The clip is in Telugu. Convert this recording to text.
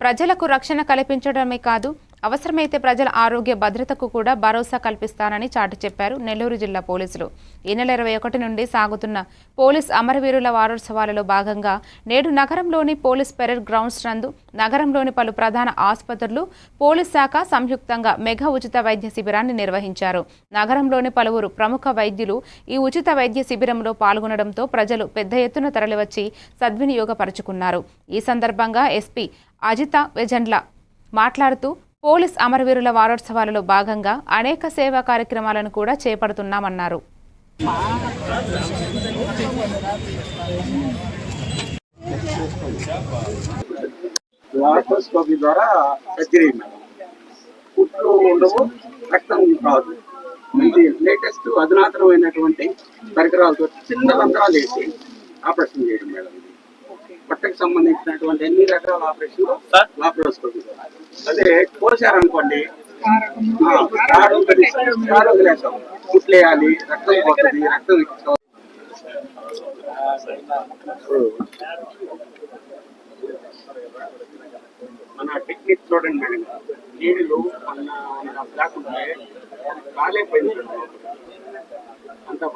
ప్రజలకు రక్షణ కల్పించడమే కాదు అవసరమైతే ప్రజల ఆరోగ్య భద్రతకు కూడా భరోసా కల్పిస్తానని చాటి చెప్పారు నెల్లూరు జిల్లా పోలీసులు. ఈ నెల ఇరవై ఒకటి నుండి సాగుతున్న పోలీస్ అమరవీరుల వారోత్సవాలలో భాగంగా నేడు నగరంలోని పోలీస్ పెరేడ్ గ్రౌండ్స్ నందు నగరంలోని పలు ప్రధాన ఆసుపత్రులు పోలీస్ శాఖ సంయుక్తంగా మెగా ఉచిత వైద్య శిబిరాన్ని నిర్వహించారు. నగరంలోని పలువురు ప్రముఖ వైద్యులు ఈ ఉచిత వైద్య శిబిరంలో పాల్గొనడంతో ప్రజలు పెద్ద ఎత్తున తరలివచ్చి సద్వినియోగపరుచుకున్నారు. ఈ సందర్భంగా ఎస్పీ అజిత వెజండ్ల మాట్లాడుతూ పోలీస్ అమరవీరుల వారోత్సవాలలో భాగంగా అనేక సేవా కార్యక్రమాలను కూడా చేపడుతున్నామన్నారు. లాప్రోస్కోపీ ద్వారా సర్జరీ కుట్లు ఉండవు రక్తం కాదు ఇది లేటెస్ట్ అధునాతనమైనటువంటి పరికరాలతో చిన్న రంధ్రాలు వేసి ఆపరేషన్ చేయడం మేడం ఇది. పొట్టకు సంబంధించినటువంటి అన్ని రకాల ఆపరేషన్ లాప్రోస్కోపీ ద్వారా. అదే కోసారనుకోండి కుట్లేయాలి రక్తం పోతుంది రక్తం. మన టెక్నిక్ చూడండి మేడం నీళ్ళు మన బ్లాక్ ఉంటే కాలేపోయింది అంతా